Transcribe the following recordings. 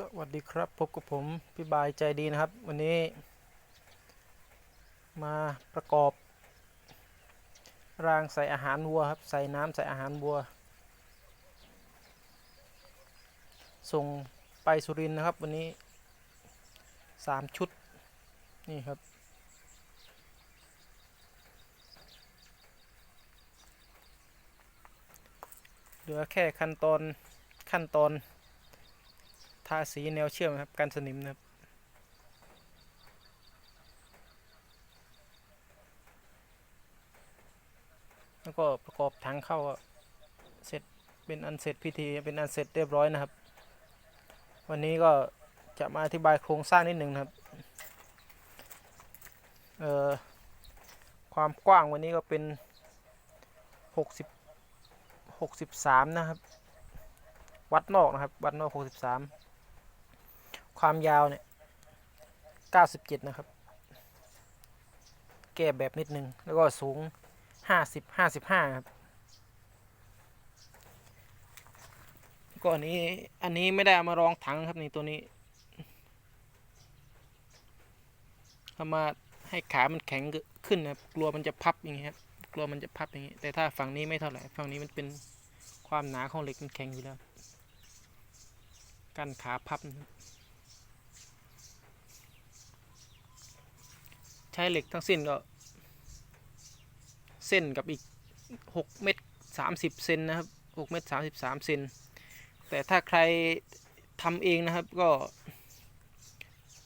สวัสดีครับพบกับผมพี่บายใจดีนะครับ วันนี้ มาประกอบ รางใส่อาหารวัวครับ ใส่น้ำใส่อาหารวัว ส่งไปสุรินทร์นะครับ วันนี้สามชุด นี่ครับ เหลือแค่ขั้นตอนขั้นตอน ทาสีแนวเชื่อมครับกันสนิมนะครับแล้วก็ประกอบถังเข้าเสร็จเป็นอันเสร็จพิธีเป็นอันเสร็จเรียบร้อยนะครับ วันนี้ก็จะมาอธิบายโครงสร้างนิดหนึ่งนะครับเอ่อความกว้างวันนี้ก็เป็น 60 63 นะครับ วัดนอกนะครับ วัดนอก 63 ความยาวเนี่ย97นะครับ แก้แบบนิดนึง แล้วก็สูง50 55ครับ ก็อันนี้อันนี้ไม่ได้เอามารองถังครับนี่ตัวนี้เอามาให้ขามันแข็งขึ้นนะกลัวมันจะพับอย่างเงี้ยครับกลัวมันจะพับอย่างเงี้ยแต่ถ้าฝั่งนี้ไม่เท่าไหร่ฝั่งนี้มันเป็นความหนาของเหล็กมันแข็งอยู่แล้ว กันขาพับนะครับ ใช้เหล็กทั้งสิ้นก็ เส้นกับอีก 6 เมตร 30 เซนนะครับ6เมตร 33 เซนแต่ถ้าใครทำเองนะครับก็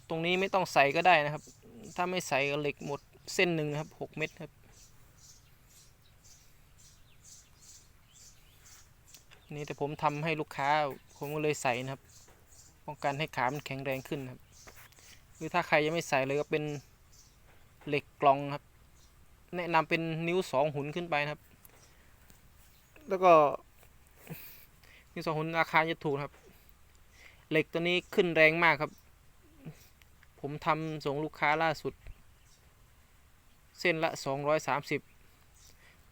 ตรงนี้ไม่ต้องใส่ก็ได้นะครับ ถ้าไม่ใส่เหล็กหมดเส้นหนึ่งนะครับ 6 เมตรครับนี่แต่ผมทำให้ลูกค้าผมก็เลยใส่นะครับ ป้องกันให้ขามันแข็งแรงขึ้นครับ หรือถ้าใครยังไม่ใส่เลยก็เป็น เหล็กกลองครับ แนะนำเป็นนิ้วสองหุนขึ้นไปนะครับ แล้วก็นิ้วสองหุนราคาจะถูกครับ เหล็กตัวนี้ขึ้นแรงมากครับ ผมทำส่งลูกค้าล่าสุด เส้นละสองร้อยสามสิบ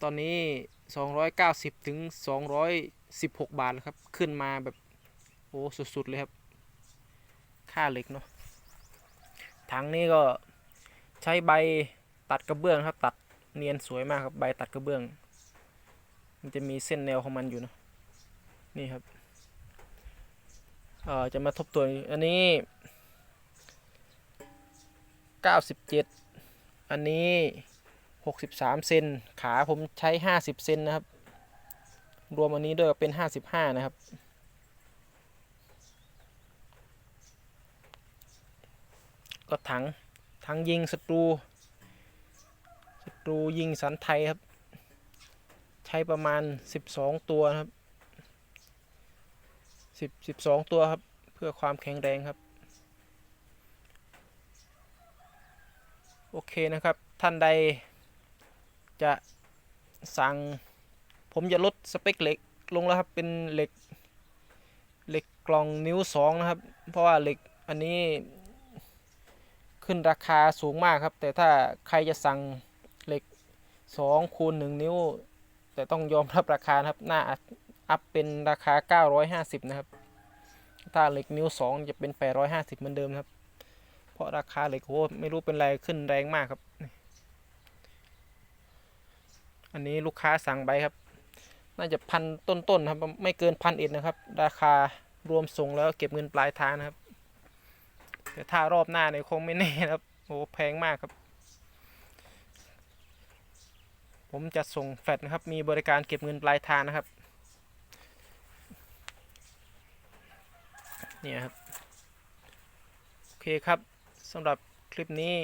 ตอนนี้สองร้อยเก้าสิบถึงสองร้อยสิบหกบาทครับ ขึ้นมาแบบ โอ้ สุด ๆ เลยครับ ค่าเหล็กเนาะถังนี้ก็ ใช้ใบตัดกระเบื้องครับ ตัดเนียนสวยมากครับ ใบตัดกระเบื้อง มันจะมีเส้นแนวของมันอยู่นะ นี่ครับ เอ่อ จะมาทบตัวอีกอันนี้97อันนี้63เซน ขาผมใช้50เซนนะครับ รวมอันนี้ด้วยก็เป็น55นะครับก็ถัง ถังยิงศัตรูศัตรูยิงสันไทยครับ ใช้ประมาณ 12 ตัวครับ10 12 ตัวครับ เพื่อความแข็งแรงครับ โอเคนะครับ ท่านใดจะสั่ง ผมจะลดสเปคเหล็กลงแล้วครับ เป็นเหล็กเหล็กกล่องนิ้วสองนะครับ เพราะว่าเหล็กอันนี้ ขึ้นราคาสูงมากครับ แต่ถ้าใครจะสั่งเหล็ก2คูณ1นิ้ว แต่ต้องยอมรับราคาครับหน้าอัพเป็นราคา 950 นะครับ ถ้าเหล็กนิ้ว 2 จะเป็น 850 เหมือนเดิมครับ เพราะราคาเหล็กโหไม่รู้เป็นไรขึ้นแรงมากครับ อันนี้ลูกค้าสั่งไปครับ น่าจะพันต้นๆครับ ไม่เกินพันเอ็ดนะครับ ราคารวมส่งแล้วเก็บเงินปลายทางนะครับ แต่ถ้ารอบหน้าเนี่ยคงไม่แน่นะครับโอ้แพงมากครับ ผมจะส่งแฟลตนะครับ มีบริการเก็บเงินปลายทางนะครับเนี่ยครับ โอเคครับสำหรับคลิปนี้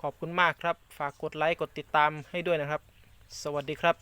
ขอบคุณมากครับ ฝากกดไลค์ กดติดตามให้ด้วยนะครับ สวัสดีครับ